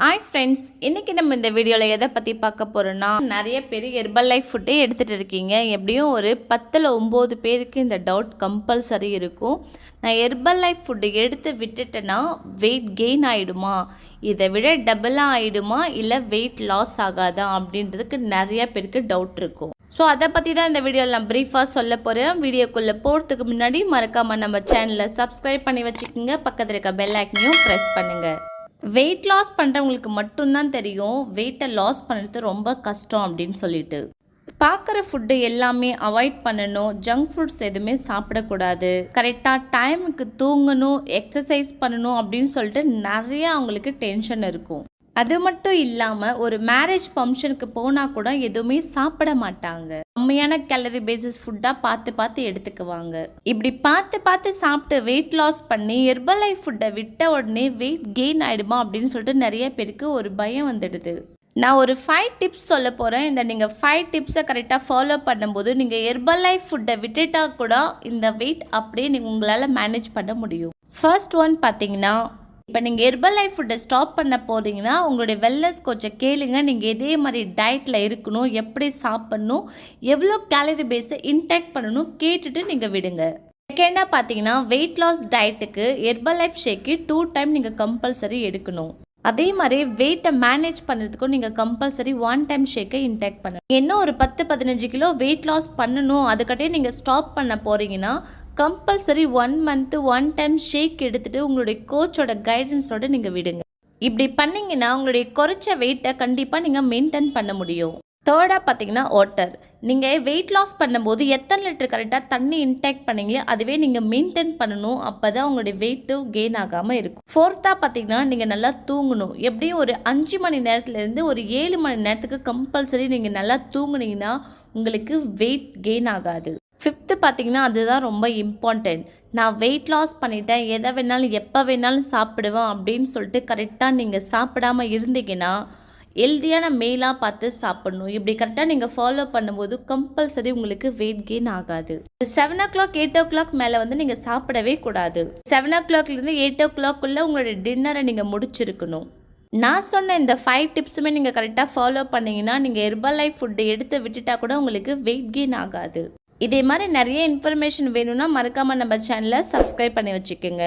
Hi friends இன்றைக்கி நம்ம இந்த வீடியோவில் எதை பற்றி பார்க்க போகிறோன்னா நிறைய பேர் ஹெர்பல் லைஃப் ஃபுட்டே எடுத்துகிட்டு இருக்கீங்க. எப்படியும் ஒரு பத்தில் ஒம்பது பேருக்கு இந்த டவுட் கம்பல்சரி இருக்கும். நான் ஹெர்பல் லைஃப் ஃபுட்டு எடுத்து விட்டுட்டேன்னா வெயிட் கெயின் ஆகிடுமா இதை விட டபுளாக ஆகிடுமா இல்லை வெயிட் லாஸ் ஆகாதா? அப்படின்றதுக்கு நிறைய பேருக்கு டவுட் இருக்கும். ஸோ அதை பற்றி தான் இந்த வீடியோவில் நான் ப்ரீஃபாக சொல்ல போகிறேன் வீடியோக்குள்ளே போகிறதுக்கு முன்னாடி மறக்காமல் நம்ம சேனலை சப்ஸ்கிரைப் பண்ணி வச்சுக்கோங்க. பக்கத்தில் இருக்க பெல் ஐக்கனையும் ப்ரெஸ் பண்ணுங்கள் வெயிட் லாஸ் பண்ணுறவங்களுக்கு மட்டும்தான் தெரியும். வெயிட்டை லாஸ் பண்ணுறது ரொம்ப கஷ்டம் அப்படின்னு சொல்லிட்டு. பார்க்குற ஃபுட்டு எல்லாமே அவாய்ட் பண்ணணும். ஜங்க் ஃபுட்ஸ் எதுவுமே சாப்பிடக்கூடாது. கரெக்டாக டைமுக்கு தூங்கணும் எக்ஸசைஸ் பண்ணணும் அப்படின்னு சொல்லிட்டு நிறையா அவங்களுக்கு டென்ஷன் இருக்கும். அது மட்டும் இல்லாமல் ஒரு மேரேஜ் ஃபங்க்ஷனுக்கு போனால் கூட எதுவுமே சாப்பிட மாட்டாங்க. கம்மியான கேலரி பேசிஸ் ஃபுட்டாக பார்த்து பார்த்து எடுத்துக்குவாங்க. இப்படி பார்த்து பார்த்து சாப்பிட்டு வெயிட் லாஸ் பண்ணி ஹெர்பல் லைஃப் ஃபுட்டை விட்ட உடனே வெயிட் கெயின் ஆகிடுமா அப்படின்னு சொல்லிட்டு நிறைய பேருக்கு ஒரு பயம் வந்துடுது. நான் ஒரு ஃபைவ் டிப்ஸ் சொல்ல போகிறேன் இந்த நீங்கள் ஃபைவ் டிப்ஸை கரெக்டாக ஃபாலோ பண்ணும்போது நீங்கள் ஹெர்பல் லைஃப் ஃபுட்டை விட்டுட்டா கூட இந்த வெயிட் அப்படியே நீங்கள் உங்களால் மேனேஜ் பண்ண முடியும். ஃபர்ஸ்ட் ஒன் பார்த்தீங்கன்னா இப்போ நீங்கள் ஹெர்பல் லைஃப் ஃபுட்டை ஸ்டாப் பண்ண போகிறீங்கன்னா உங்களுடைய வெல்னஸ் கொஞ்சம் கேளுங்க. நீங்கள் இதே மாதிரி டயட்டில் இருக்கணும் எப்படி சாப்பிட்ணும் எவ்வளோ கேலரி பேஸை இன்டேக் பண்ணணும் கேட்டுட்டு நீங்கள் விடுங்க. செகண்டாக பார்த்தீங்கன்னா வெயிட் லாஸ் டயட்டுக்கு Herbalife shake two time நீங்கள் கம்பல்சரி எடுக்கணும். அதே மாதிரி வெயிட்டை மேனேஜ் பண்ணுறதுக்கும் நீங்கள் கம்பல்சரி ஒன் டைம் ஷேக்கை இன்டேக் பண்ணணும். என்ன ஒரு பத்து பதினஞ்சு கிலோ வெயிட் லாஸ் பண்ணணும் அதுக்கட்டே நீங்கள் ஸ்டாப் பண்ண போகிறீங்கன்னா compulsory one month one time shake எடுத்துகிட்டு உங்களுடைய கோச்சோட கைடன்ஸோட நீங்கள் விடுங்க. இப்படி பண்ணிங்கன்னா உங்களுடைய குறைச்ச வெயிட்டை கண்டிப்பாக நீங்கள் மெயின்டைன் பண்ண முடியும். தேர்டாக பார்த்தீங்கன்னா வாட்டர் நீங்கள் வெயிட் லாஸ் பண்ணும்போது எத்தனை லிட்டர் கரெக்டாக தண்ணி இன்டேக் பண்ணீங்களோ அதுவே நீங்கள் மெயின்டைன் பண்ணணும். அப்போ தான் உங்களுடைய வெயிட்டும் கெயின் ஆகாமல் இருக்கும். ஃபோர்த்தாக பார்த்தீங்கன்னா நீங்கள் நல்லா தூங்கணும். எப்படியும் ஒரு அஞ்சு மணி நேரத்துலேருந்து ஒரு ஏழு மணி நேரத்துக்கு கம்பல்சரி நீங்கள் நல்லா தூங்குனீங்கன்னா உங்களுக்கு வெயிட் கெயின் ஆகாது. ஃபிஃப்த்து பார்த்தீங்கன்னா அதுதான் ரொம்ப இம்பார்ட்டண்ட் நான் வெயிட் லாஸ் பண்ணிட்டேன். எதை வேணாலும் எப்போ வேணாலும் சாப்பிடுவேன் அப்படின்னு சொல்லிட்டு கரெக்டாக நீங்கள் சாப்பிடாம இருந்தீங்கன்னா ஹெல்தியான மெயிலாக பார்த்து சாப்பிடணும். இப்படி கரெக்டாக நீங்கள் ஃபாலோ பண்ணும்போது கம்பல்சரி உங்களுக்கு வெயிட் கெயின் ஆகாது. Seven o'clock eight o'clock மேலே வந்து நீங்கள் சாப்பிடவே கூடாது. செவன் ஓ கிளாக்லேருந்து எயிட் ஓ கிளாக்குள்ளே உங்களுடைய டின்னரை நீங்கள் முடிச்சிருக்கணும். நான் சொன்ன இந்த ஃபைவ் டிப்ஸுமே நீங்கள் கரெக்டாக ஃபாலோ பண்ணீங்கன்னா நீங்கள் ஹெர்பல் லைஃப் ஃபுட்டு எடுத்து விட்டுட்டா கூட உங்களுக்கு வெயிட் கெயின் ஆகாது. இதே மாதிரி நிறைய இன்ஃபர்மேஷன் வேணும்னா மறக்காமல் நம்ம சேனலை சப்ஸ்கிரைப் பண்ணி வச்சுக்கோங்க.